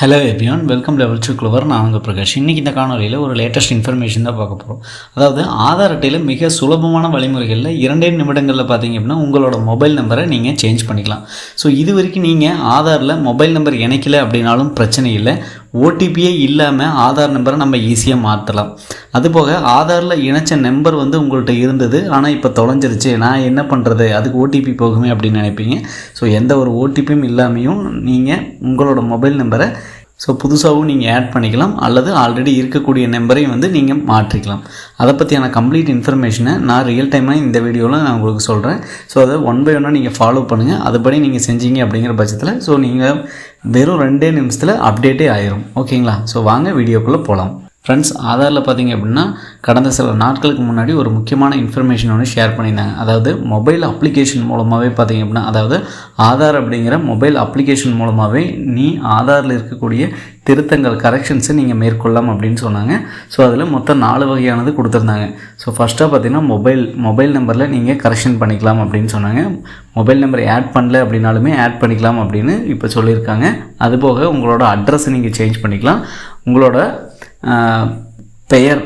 Hello எபியான் welcome level two clover நான் உங்கள் பிரகாஷ். இன்றைக்கி இந்த காணொலியில் ஒரு லேட்டஸ்ட் இன்ஃபர்மேஷன் தான் பார்க்க போகிறோம் அதாவது ஆதார் அட்டையில் மிக சுலபமான வழிமுறைகளில் இரண்டே நிமிடங்களில் பார்த்தீங்க அப்படின்னா உங்களோட மொபைல் நம்பரை நீங்கள் சேஞ்ச் பண்ணிக்கலாம். ஸோ இது வரைக்கும் நீங்கள் ஆதாரில் மொபைல் நம்பர் இணைக்கல அப்படின்னாலும் பிரச்சனை இல்லை. ஓடிபியே இல்லாமல் ஆதார் நம்பரை நம்ம ஈஸியாக மாற்றலாம் அதுபோக ஆதாரில் இணைச்ச நம்பர் வந்து உங்கள்கிட்ட இருந்தது. ஆனால் இப்போ தொலைஞ்சிருச்சு. நான் என்ன பண்ணுறது அதுக்கு ஓடிபி போகுமே அப்படின்னு நினைப்பீங்க. ஸோ எந்த ஒரு ஓடிபியும் இல்லாமையும் நீங்கள் உங்களோட மொபைல் நம்பரை ஸோ புதுசாகவும் நீங்கள் ஆட் பண்ணிக்கலாம் அல்லது ஆல்ரெடி இருக்கக்கூடிய நம்பரையும் வந்து நீங்கள் மாற்றிக்கலாம். அதை பற்றியான கம்ப்ளீட் இன்ஃபர்மேஷனை நான் ரியல் டைமாக இந்த வீடியோவில் நான் உங்களுக்கு சொல்கிறேன் ஸோ அதை ஒன் பை ஒன்னாக நீங்கள் ஃபாலோ பண்ணுங்கள் அதுபடி நீங்கள் செஞ்சீங்க அப்படிங்கிற பட்சத்தில் ஸோ நீங்கள் வெறும் ரெண்டே நிமிஷத்தில் அப்டேட்டே ஆயிரும். ஓகேங்களா ஸோ வாங்க வீடியோக்குள்ளே போகலாம் ஃப்ரெண்ட்ஸ் ஆதாரில் பார்த்தீங்க அப்படின்னா கடந்த சில நாட்களுக்கு முன்னாடி ஒரு முக்கியமான இன்ஃபர்மேஷன் ஒன்று ஷேர் பண்ணியிருந்தாங்க. அதாவது மொபைல் அப்ளிகேஷன் மூலமாகவே பார்த்தீங்க அப்படின்னா அதாவது ஆதார் அப்படிங்கிற மொபைல் அப்ளிகேஷன் மூலமாகவே நீ ஆதாரில் இருக்கக்கூடிய திருத்தங்கள் கரெக்ஷன்ஸை நீங்கள் மேற்கொள்ளலாம் அப்படின்னு சொன்னாங்க. ஸோ அதில் மொத்தம் நாலு வகையானது கொடுத்துருந்தாங்க. ஸோ ஃபஸ்ட்டாக பார்த்தீங்கன்னா மொபைல் மொபைல் நம்பரில் நீங்கள் கரெக்ஷன் பண்ணிக்கலாம் அப்படின்னு சொன்னாங்க. மொபைல் நம்பர் ஆட் பண்ணல அப்படின்னாலுமே ஆட் பண்ணிக்கலாம் அப்படின்னு இப்போ சொல்லியிருக்காங்க. அதுபோக உங்களோட அட்ரஸை நீங்கள் சேஞ்ச் பண்ணிக்கலாம். உங்களோட பெயர்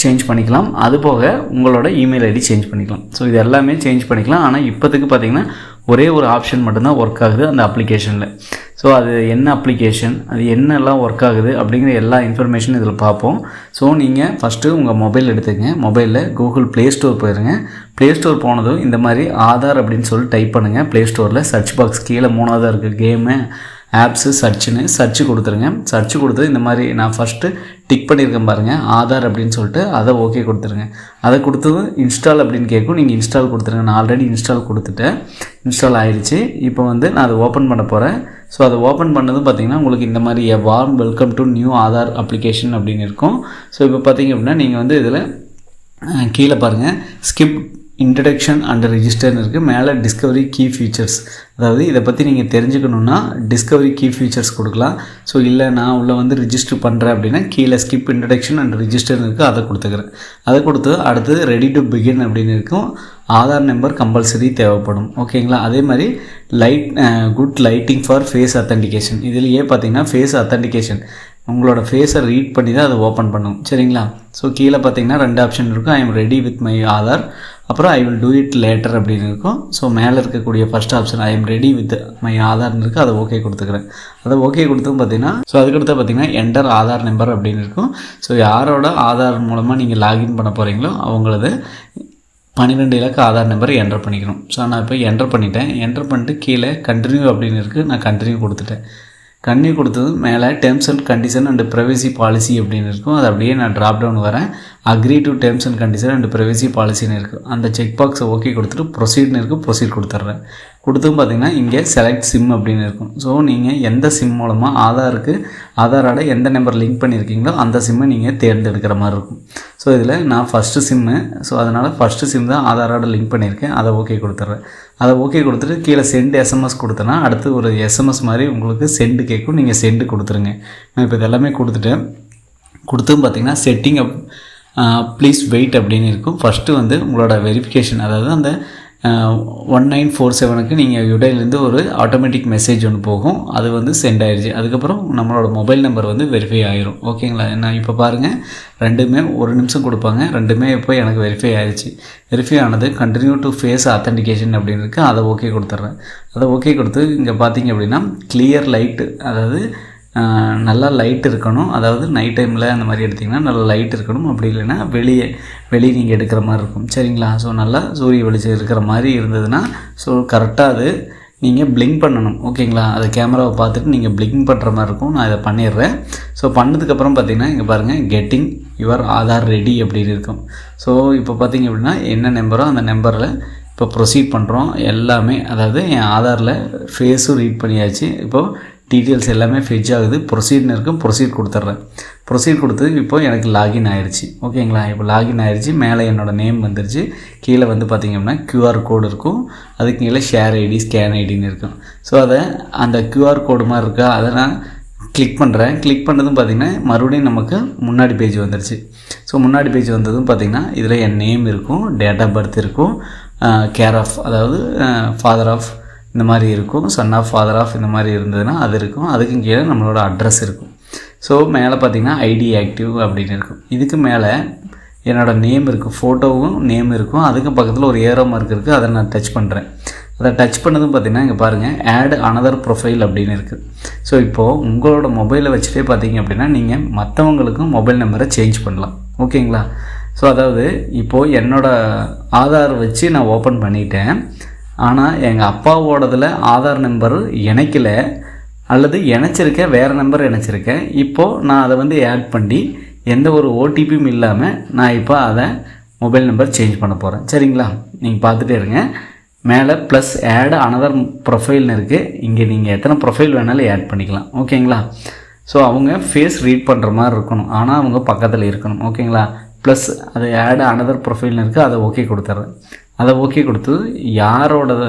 சேஞ்ச் பண்ணிக்கலாம். அது போக உங்களோட இமெயில் ஐடி சேஞ்ச் பண்ணிக்கலாம். ஸோ இது எல்லாமே சேஞ்ச் பண்ணிக்கலாம். ஆனால் இப்போதுக்கு பார்த்தீங்கன்னா ஒரே ஒரு ஆப்ஷன் மட்டும்தான் ஒர்க் ஆகுது அந்த அப்ளிகேஷனில் ஸோ அது என்ன அப்ளிகேஷன் அது என்னெல்லாம் ஒர்க் ஆகுது அப்படிங்கிற எல்லா இன்ஃபர்மேஷனும் இதில் பார்ப்போம். ஸோ நீங்கள் ஃபஸ்ட்டு உங்கள் மொபைல் எடுத்துக்கங்க. மொபைலில் கூகுள் ப்ளே ஸ்டோர் போயிருங்க. ப்ளே ஸ்டோர் போனதும் இந்த மாதிரி ஆதார் அப்படின்னு சொல்லி டைப் பண்ணுங்கள் ப்ளே ஸ்டோரில் சர்ச் பாக்ஸ் கீழே மூணாவதாக இருக்குது கேமு ஆப்ஸு சர்ச்சுன்னு சர்ச்சு கொடுத்துருங்க. சர்ச்சு கொடுத்து இந்த மாதிரி நான் ஃபஸ்ட்டு டிக் பண்ணியிருக்கேன் பாருங்கள் ஆதார் அப்படின்னு சொல்லிட்டு அதை ஓகே கொடுத்துருங்க. அதை கொடுத்தது இன்ஸ்டால் அப்படின்னு கேட்கும். நீங்கள் இன்ஸ்டால் கொடுத்துருங்க. நான் ஆல்ரெடி இன்ஸ்டால் கொடுத்துட்டேன். இன்ஸ்டால் ஆயிடுச்சு இப்போ வந்து நான் அதை ஓப்பன் பண்ண போகிறேன் ஸோ அதை ஓப்பன் பண்ணதும் பார்த்தீங்கன்னா உங்களுக்கு இந்த மாதிரி a warm welcome to new Aadhaar application அப்படின்னு இருக்கும். ஸோ இப்போ பார்த்தீங்க அப்படின்னா நீங்கள் வந்து இதில் கீழே பாருங்கள் ஸ்கிப் இன்ட்ரடக்ஷன் அண்ட் ரிஜிஸ்டர்னு இருக்குது மேலே டிஸ்கவரி கீ ஃபீச்சர்ஸ் அதாவது இதை பற்றி நீங்கள் தெரிஞ்சுக்கணுன்னா டிஸ்கவரி கீ ஃபீச்சர்ஸ் கொடுக்கலாம். ஸோ இல்லை நான் உள்ளே வந்து ரிஜிஸ்டர் பண்ணுறேன் அப்படின்னா கீழே ஸ்கிப் இன்ட்ரடக்ஷன் அண்ட் ரிஜிஸ்டர்னு இருக்குது அதை கொடுத்துக்கிறேன். அதை கொடுத்து அடுத்தது ரெடி டு பிகின் அப்படின்னு இருக்கும். ஆதார் நம்பர் கம்பல்சரி தேவைப்படும். ஓகேங்களா அதே மாதிரி light good lighting for face authentication இதுலேயே பார்த்தீங்கன்னா ஃபேஸ் அத்தன்டிகேஷன் உங்களோட ஃபேஸை ரீட் பண்ணி தான் அதை ஓப்பன் பண்ணும். சரிங்களா? ஸோ கீழே பார்த்தீங்கன்னா ரெண்டு ஆப்ஷன் இருக்கும். I am ready with my Aadhaar. அப்புறம் I will do it later அப்படின்னு இருக்கும். ஸோ மேலே இருக்கக்கூடிய first option I am ready with my ஆதார்னு இருக்குது அதை ஓகே கொடுத்துக்கிறேன். அதை ஓகே கொடுத்தும் பார்த்தீங்கன்னா ஸோ அதுக்கடுத்து பார்த்தீங்கன்னா என்டர் ஆதார் நம்பர் அப்படின்னு இருக்கும். ஸோ யாரோட ஆதார் மூலமாக நீங்கள் லாகின் பண்ண போகிறீங்களோ அவங்களது பன்னிரெண்டு இலக்கு ஆதார் நம்பரை என்டர் பண்ணிக்கணும். ஸோ நான் இப்போ என்டர் பண்ணிட்டேன். என்டர் பண்ணிட்டு கீழே கண்டினியூ அப்படின்னு இருக்குது நான் கண்டினியூ கொடுத்துட்டேன். கண்டினியூ கொடுத்தது மேலே terms and condition and privacy policy அப்படின்னு இருக்கும். அது அப்படியே நான் ட்ராப் டவுன் வரேன். Agree to terms and condition and privacy பாலிசின்னு இருக்குது அந்த செக் பாக்ஸை ஓகே கொடுத்துட்டு ப்ரொசீட்னு இருக்குது ப்ரொசீட் கொடுத்துட்றேன். கொடுத்தும் பார்த்தீங்கன்னா இங்கே செலக்ட் சிம் அப்படின்னு இருக்கும். ஸோ நீங்கள் எந்த சிம் மூலமாக ஆதாருக்கு ஆதாரோட எந்த நம்பர் லிங்க் பண்ணியிருக்கீங்களோ அந்த சிம்மை நீங்கள் தேர்ந்தெடுக்கிற மாதிரி இருக்கும். ஸோ இதில் நான் ஃபஸ்ட்டு சிம்மு ஸோ அதனால் ஃபஸ்ட்டு சிம் தான் ஆதாரோட லிங்க் பண்ணியிருக்கேன். அதை ஓகே கொடுத்துட்றேன். அதை ஓகே கொடுத்துட்டு கீழே சென்ட் எஸ்எம்எஸ் கொடுத்தேன்னா அடுத்து ஒரு எஸ்எம்எஸ் மாதிரி உங்களுக்கு செண்டு கேட்கும். நீங்கள் செண்டு கொடுத்துருங்க. நான் இப்போ இதெல்லாமே கொடுத்துட்டேன் கொடுத்தும் பார்த்தீங்கன்னா செட்டிங் அப் ப்ளீஸ் வெயிட் அப்படின்னு இருக்கும். ஃபஸ்ட்டு வந்து உங்களோட வெரிஃபிகேஷன் அதாவது அந்த ஒன் நைன் ஃபோர் செவனுக்கு நீங்கள் யுடைலேருந்து ஒரு ஆட்டோமேட்டிக் மெசேஜ் ஒன்று போகும். அது வந்து சென்ட் ஆயிடுச்சு அதுக்கப்புறம் நம்மளோட மொபைல் நம்பர் வந்து வெரிஃபை ஆயிரும். ஓகேங்களா? நான் இப்போ பாருங்கள் ரெண்டுமே ஒரு நிமிஷம் கொடுப்பாங்க. ரெண்டுமே இப்போ எனக்கு வெரிஃபை ஆயிடுச்சு வெரிஃபை ஆனது கண்டினியூ டு ஃபேஸ் அத்தன்டிகேஷன் அப்படின்னு இருக்குது அதை ஓகே கொடுத்துட்றேன் அதை ஓகே கொடுத்து இங்கே பார்த்தீங்க அப்படின்னா கிளியர் லைட்டு அதாவது நல்லா லைட் இருக்கணும். அதாவது நைட் டைமில் அந்த மாதிரி எடுத்திங்கன்னா நல்லா லைட் இருக்கணும். அப்படி இல்லைன்னா வெளியே வெளியே நீங்கள் எடுக்கிற மாதிரி இருக்கும். சரிங்களா? ஸோ நல்லா சூரிய வெளிச்சம் இருக்கிற மாதிரி இருந்ததுன்னா ஸோ கரெக்டாக அது நீங்கள் பிளிங்க் பண்ணணும். ஓகேங்களா அது கேமராவை பார்த்துட்டு நீங்கள் பிளிங்க் பண்ணுற மாதிரி இருக்கும். நான் இதை பண்ணிடுறேன். ஸோ பண்ணதுக்கப்புறம் பார்த்தீங்கன்னா இங்கே பாருங்கள் கெட்டிங் யுவர் ஆதார் ரெடி அப்படின்னு இருக்கும். ஸோ இப்போ பார்த்தீங்க அப்படின்னா என்ன நம்பரோ அந்த நம்பரில் இப்போ ப்ரொசீட் பண்ணுறோம் எல்லாமே அதாவது என் ஆதாரில் ஃபேஸும் ரீட் பண்ணியாச்சு. இப்போது டீட்டெயில்ஸ் எல்லாமே ஃபெஜ் ஆகுது. ப்ரொசீட்னு இருக்கும் ப்ரொசீட் கொடுத்துட்றேன். ப்ரொசீட் கொடுத்து இப்போ எனக்கு லாகின் ஆயிடுச்சு ஓகேங்களா இப்போ லாகின் ஆயிடுச்சு மேலே என்னோடய நேம் வந்துருச்சு. கீழே வந்து பார்த்திங்க அப்படின்னா கோடு இருக்கும். அதுக்கு கீழே ஷேர் ஐடி ஸ்கேன் ஐடின்னு இருக்கும். ஸோ அதை அந்த க்யூஆர் கோடு மாதிரி இருக்கா? அதை நான் கிளிக் பண்ணுறேன் கிளிக் பண்ணதும் பார்த்திங்கன்னா மறுபடியும் நமக்கு முன்னாடி பேஜ் வந்துருச்சு. ஸோ முன்னாடி பேஜ் வந்ததும் பார்த்திங்கன்னா இதில் என் நேம் இருக்கும். டேட் ஆஃப் பர்த் இருக்கும். கேர் ஆஃப் அதாவது ஃபாதர் ஆஃப் இந்த மாதிரி இருக்கும். சன் ஆஃப் ஃபாதர் ஆஃப் இந்த மாதிரி இருந்ததுன்னா அது இருக்கும். அதுக்கும் கீழே நம்மளோட அட்ரஸ் இருக்கும். ஸோ மேலே பார்த்தீங்கன்னா ஐடி ஆக்டிவ் அப்படின்னு இருக்கும். இதுக்கு மேலே என்னோடய நேம் இருக்கும். ஃபோட்டோவும் நேம் இருக்கும். அதுக்கு பக்கத்தில் ஒரு ஏரோ மார்க் இருக்குது அதை நான் டச் பண்ணுறேன் அதை டச் பண்ணதும் பார்த்தீங்கன்னா இங்கே பாருங்கள் ஆட் அனதர் ப்ரொஃபைல் அப்படின்னு இருக்குது ஸோ இப்போது உங்களோட மொபைலை வச்சுட்டே பார்த்தீங்க அப்படின்னா நீங்கள் மற்றவங்களுக்கும் மொபைல் நம்பரை சேஞ்ச் பண்ணலாம். ஓகேங்களா ஸோ அதாவது இப்போது என்னோடய ஆதார் வச்சு நான் ஓப்பன் பண்ணிட்டேன். ஆனால் எங்கள் அப்பாவோடதில் ஆதார் நம்பர் இணைக்கல அல்லது இணைச்சிருக்கேன் வேறு நம்பர் இணைச்சிருக்கேன் இப்போது நான் அதை வந்து ஆட் பண்ணி எந்த ஒரு ஓடிபியும் இல்லாமல் நான் இப்போ அதை மொபைல் நம்பர் சேஞ்ச் பண்ண போகிறேன் சரிங்களா? நீங்கள் பார்த்துட்டே இருங்க. மேலே ப்ளஸ் ஆட் அனதர் ப்ரொஃபைல்னு இருக்குது இங்கே நீங்கள் எத்தனை ப்ரொஃபைல் வேணாலும் ஆட் பண்ணிக்கலாம். ஓகேங்களா? ஸோ அவங்க ஃபேஸ் ரீட் பண்ணுற மாதிரி இருக்கணும். ஆனால் அவங்க பக்கத்தில் இருக்கணும். ஓகேங்களா? ப்ளஸ் அது ஆட் அனதர் ப்ரொஃபைல்னு இருக்குது அதை ஓகே கொடுத்துட்றேன் அதை ஓகே கொடுத்து யாரோடத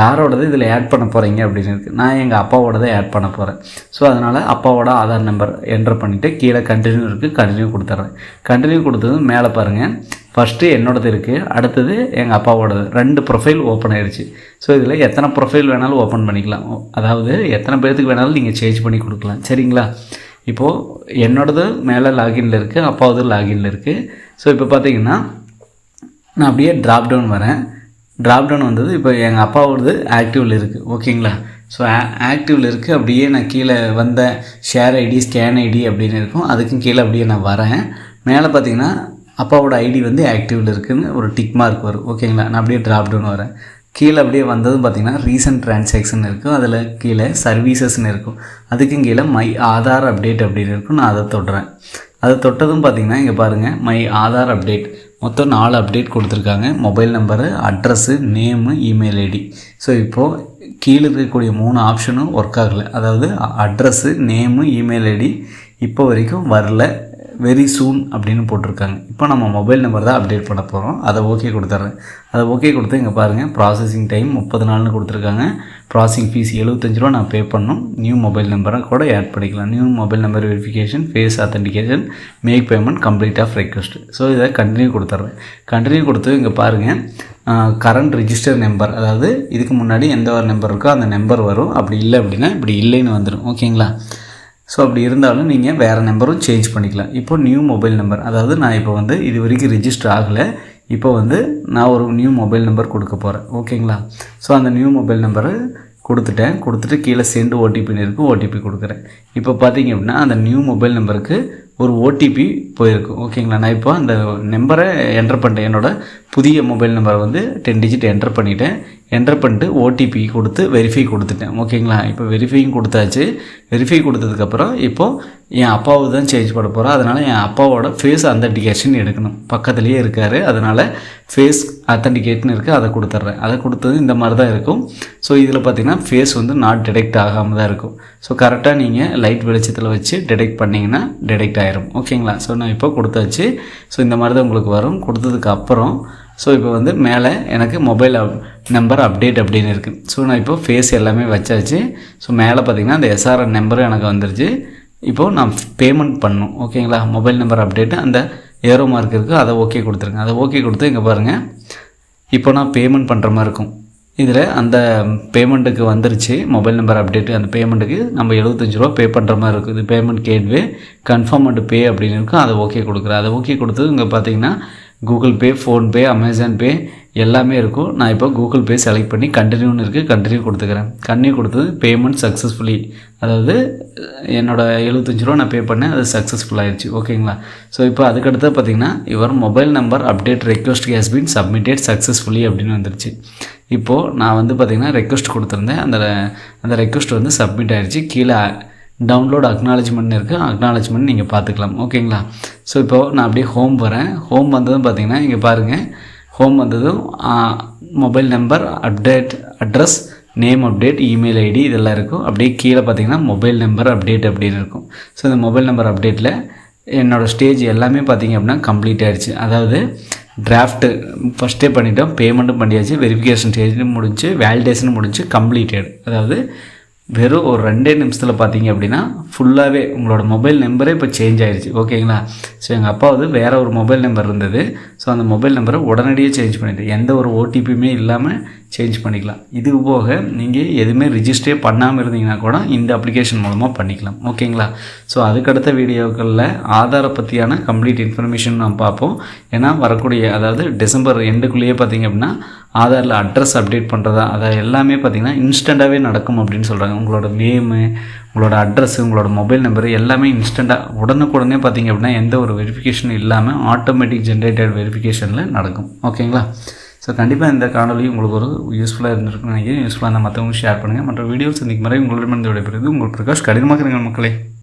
யாரோடது இதில் ஆட் பண்ண போகிறீங்க அப்படின்னு இருக்குது நான் எங்கள் அப்பாவோடதை ஆட் பண்ண போகிறேன் ஸோ அதனால் அப்பாவோட ஆதார் நம்பர் என்டர் பண்ணிவிட்டு கீழே கண்டினியூ இருக்குது கண்டினியூ கொடுத்துட்றேன் கண்டினியூ கொடுத்ததும் மேலே பாருங்கள் ஃபஸ்ட்டு என்னோடது இருக்குது அடுத்தது எங்கள் அப்பாவோடது. ரெண்டு ப்ரொஃபைல் ஓப்பன் ஆகிடுச்சு ஸோ இதில் எத்தனை ப்ரொஃபைல் வேணாலும் ஓப்பன் பண்ணிக்கலாம். அதாவது எத்தனை பேர்த்துக்கு வேணாலும் நீங்கள் சேஞ்ச் பண்ணி கொடுக்கலாம். சரிங்களா? இப்போது என்னோடது மேலே லாகின்ல இருக்குது அப்பாவது லாகின்ல இருக்குது ஸோ இப்போ பார்த்தீங்கன்னா நான் அப்படியே ட்ராப் டவுன் வரேன். ட்ராப் டவுன் வந்தது இப்போ எங்கள் அப்பாவோடது ஆக்டிவில் இருக்குது ஓகேங்களா ஸோ ஆக்டிவில் இருக்குது அப்படியே நான் கீழே வந்த ஷேர் ஐடி ஸ்கேன் ஐடி அப்படின்னு இருக்கும். அதுக்கும் கீழே அப்படியே நான் வரேன். மேலே பார்த்தீங்கன்னா அப்பாவோட ஐடி வந்து ஆக்டிவில் இருக்குதுன்னு ஒரு டிக் மார்க் வரும். ஓகேங்களா நான் அப்படியே ட்ராப் டவுன் வரேன். கீழே அப்படியே வந்ததும் பார்த்திங்கன்னா ரீசன்ட் ட்ரான்சாக்ஷன் இருக்கும். அதில் கீழே சர்வீசஸ்னு இருக்கும். அதுக்கும் கீழே மை ஆதார் அப்டேட் அப்படின்னு இருக்கும். நான் அதை தொடுறேன். அதை தொட்டதும் பார்த்திங்கன்னா இங்கே பாருங்கள் மை ஆதார் அப்டேட் மொத்தம் நாலு அப்டேட் கொடுத்துருக்காங்க. Mobile number address name email ID so இப்போது கீழே இருக்கக்கூடிய மூணு ஆப்ஷனும் ஒர்க் ஆகலை. அதாவது அட்ரஸ்ஸு நேமு இமெயில் ஐடி இப்போ வரைக்கும் வரல. வெரி சூன் அப்படின்னு போட்டிருக்காங்க. இப்போ நம்ம மொபைல் நம்பர் தான் அப்டேட் பண்ண போகிறோம் அதை ஓகே கொடுத்துட்றேன் அதை ஓகே கொடுத்து இங்கே பாருங்கள் ப்ராசஸிங் டைம் முப்பது நாள்னு கொடுத்துருக்காங்க. ப்ராசஸிங் ஃபீஸ் எழுபத்தஞ்சு ரூபா நான் பே பண்ணணும். நியூ மொபைல் நம்பரை கூட ஆட் பண்ணிக்கலாம். New mobile number verification face authentication make payment complete of request so இதை கண்டினியூ கொடுத்துட்றேன் கண்டினியூ கொடுத்து இங்கே பாருங்கள் கரண்ட் ரிஜிஸ்டர் நம்பர் அதாவது இதுக்கு முன்னாடி எந்த ஒரு நம்பர் இருக்கோ அந்த நம்பர் வரும். அப்படி இல்லை அப்படின்னா இப்படி இல்லைன்னு வந்துடும். ஓகேங்களா ஸோ அப்படி இருந்தாலும் நீங்கள் வேறு நம்பரும் சேஞ்ச் பண்ணிக்கலாம். இப்போ நியூ மொபைல் நம்பர் அதாவது நான் இப்போ வந்து இது வரைக்கும் ரிஜிஸ்டர் ஆகலை. இப்போ வந்து நான் ஒரு நியூ மொபைல் நம்பர் கொடுக்க போகிறேன் ஓகேங்களா ஸோ அந்த நியூ மொபைல் நம்பரு கொடுத்துட்டேன். கொடுத்துட்டு கீழே சென்டு ஓடிபின்னு இருக்குது ஓடிபி கொடுக்குறேன். இப்போ பார்த்தீங்க அப்படின்னா அந்த நியூ மொபைல் நம்பருக்கு ஒரு ஓடிபி போயிருக்கு. ஓகேங்களா நான் இப்போ அந்த நம்பரை என்டர் பண்ணிட்டேன். என்னோடய புதிய மொபைல் நம்பரை வந்து டென் டிஜிட் என்டர் பண்ணிவிட்டேன் என்டர் பண்ணிட்டு ஓடிபி கொடுத்து வெரிஃபை கொடுத்துட்டேன். ஓகேங்களா இப்போ வெரிஃபையும் கொடுத்தாச்சு. வெரிஃபை கொடுத்ததுக்கப்புறம் இப்போது என் அப்பாவை தான் சேஞ்ச் பண்ண போகிறோம் அதனால் என் அப்பாவோட ஃபேஸ் அத்தன்டிகேஷன் எடுக்கணும். பக்கத்துலேயே இருக்கார். அதனால் ஃபேஸ் அத்தன்டிகேட்னு இருக்குது அதை கொடுத்துட்றேன். அதை கொடுத்தது இந்த மாதிரி தான் இருக்கும். ஸோ இதில் பார்த்திங்கன்னா ஃபேஸ் வந்து நாட் டிடெக்ட் ஆகாமல் தான் இருக்கும். ஸோ கரெக்டாக நீங்கள் லைட் வெளிச்சத்தில் வச்சு டிடெக்ட் பண்ணிங்கன்னா டிடெக்ட் ஆயிரும். ஓகேங்களா ஸோ நான் இப்போ கொடுத்தாச்சு. ஸோ இந்த மாதிரி தான் உங்களுக்கு வரும். கொடுத்ததுக்கு அப்புறம் ஸோ இப்போ வந்து மேலே எனக்கு மொபைல் நம்பர் அப்டேட் அப்படின்னு இருக்குது ஸோ நான் இப்போ ஃபேஸ் எல்லாமே வச்சாச்சு. ஸோ மேலே பார்த்திங்கன்னா அந்த எஸ்ஆர்என் நம்பரும் எனக்கு வந்துருச்சு. இப்போது நான் பேமெண்ட் பண்ணணும். ஓகேங்களா மொபைல் நம்பர் அப்டேட்டு அந்த ஏரோ மார்க் இருக்குது அதை ஓகே கொடுத்துருங்க. அதை ஓகே கொடுத்து இங்கே பாருங்கள் இப்போ நான் பேமெண்ட் பண்ணுற மாதிரி இருக்கும். இதில் அந்த பேமெண்ட்டுக்கு வந்துருச்சு. மொபைல் நம்பர் அப்டேட்டு அந்த பேமெண்ட்டுக்கு நம்ம எழுபத்தஞ்சு ரூபா பே பண்ணுற மாதிரி இருக்குது இது payment gateway confirm and pay அப்படின்னு இருக்கும். அதை ஓகே கொடுக்குறேன். அதை ஓகே கொடுத்து இங்கே பார்த்தீங்கன்னா Google Pay PhonePe Amazon Pay எல்லாமே இருக்கும். நான் இப்போ கூகுள் பே செலக்ட் பண்ணி கண்டினியூன்னு இருக்குது கண்டினியூ கொடுத்துக்கிறேன். கண்டினியூ கொடுத்தது பேமெண்ட் சக்ஸஸ்ஃபுல்லி அதாவது என்னோடய எழுபத்தஞ்சு ரூபா நான் பே பண்ணேன். அது சக்ஸஸ்ஃபுல் ஆயிடுச்சு ஓகேங்களா? ஸோ இப்போ அதுக்கடுத்து பார்த்தீங்கன்னா இவர் mobile number update request has been submitted successfully அப்படின்னு வந்துருச்சு. இப்போது நான் வந்து பார்த்திங்கன்னா ரெக்வஸ்ட் கொடுத்துருந்தேன். அந்த அந்த ரெக்வஸ்ட் வந்து சப்மிட் ஆயிடுச்சு கீழே டவுன்லோட் அக்னாலஜ்மெண்ட் இருக்குது அக்னாலஜ்மெண்ட் நீங்கள் பார்த்துக்கலாம். ஓகேங்களா ஸோ இப்போது நான் அப்படியே ஹோம் வரேன். ஹோம் வந்ததும் பார்த்தீங்கன்னா இங்கே பாருங்கள் ஹோம் வந்ததும் mobile number update address name update email ID இதெல்லாம் இருக்கும். அப்படியே கீழே பார்த்தீங்கன்னா மொபைல் நம்பர் அப்டேட் அப்படின்னு இருக்கும். ஸோ இந்த மொபைல் நம்பர் அப்டேட்டில் என்னோடய ஸ்டேஜ் எல்லாமே பார்த்தீங்க அப்படின்னா கம்ப்ளீட் ஆகிடுச்சு அதாவது டிராஃப்ட்டு ஃபஸ்ட்டே பண்ணிட்டோம். பேமெண்ட்டும் பண்ணியாச்சு. வெரிஃபிகேஷன் ஸ்டேஜும் முடிஞ்சு வேலிடேஷனும் முடிஞ்சு கம்ப்ளீட்டட் அதாவது வெறும் ஒரு ரெண்டே நிமிஷத்தில் பார்த்தீங்க அப்படின்னா ஃபுல்லாகவே உங்களோட மொபைல் நம்பரே இப்போ சேஞ்ச் ஆகிடுச்சு ஓகேங்களா ஸோ எங்கள் அப்பா வந்து வேறு ஒரு மொபைல் நம்பர் இருந்தது. ஸோ அந்த மொபைல் நம்பரை உடனடியே சேஞ்ச் பண்ணிவிட்டு எந்த ஒரு ஓடிபியுமே இல்லாமல் சேஞ்ச் பண்ணிக்கலாம். இது போக நீங்கள் எதுவுமே ரிஜிஸ்டரே பண்ணாமல் இருந்தீங்கன்னா கூட இந்த அப்ளிகேஷன் மூலமாக பண்ணிக்கலாம். ஓகேங்களா ஸோ அதுக்கடுத்த வீடியோக்களில் ஆதாரை பற்றியான கம்ப்ளீட் இன்ஃபர்மேஷன் நம்ம பார்ப்போம். ஏன்னா வரக்கூடிய அதாவது டிசம்பர் எண்டுக்குள்ளேயே பார்த்தீங்க அப்படின்னா ஆதாரில் அட்ரஸ் அப்டேட் பண்ணுறதா அதை எல்லாமே பார்த்திங்கன்னா இன்ஸ்டண்ட்டாகவே நடக்கும் அப்படின்னு சொல்கிறாங்க உங்களோட நேமு உங்களோட அட்ரஸ் உங்களோட மொபைல் நம்பர் எல்லாமே இன்ஸ்டண்ட்டாக உடனுக்குடனே பார்த்தீங்க அப்படின்னா எந்த ஒரு வெரிஃபிகேஷனும் இல்லாமல் ஆட்டோமேட்டிக் ஜென்ரேட்டட் வெரிஃபிகேஷனில் நடக்கும். ஓகேங்களா ஸோ கண்டிப்பாக இந்த காணொலி உங்களுக்கு ஒரு யூஸ்ஃபுல்லாக இருந்திருக்குன்னு நினைக்கிறேன். யூஸ்ஃபுல்லாக இருந்தால் மற்றவங்க ஷேர் பண்ணுங்கள் மற்ற வீடியோஸ் சந்திக்கும் முறை உங்களிடமிருந்து விடைபெறுது உங்கள் பிரகாஷ். கடினமாக இருங்கள் மக்களே.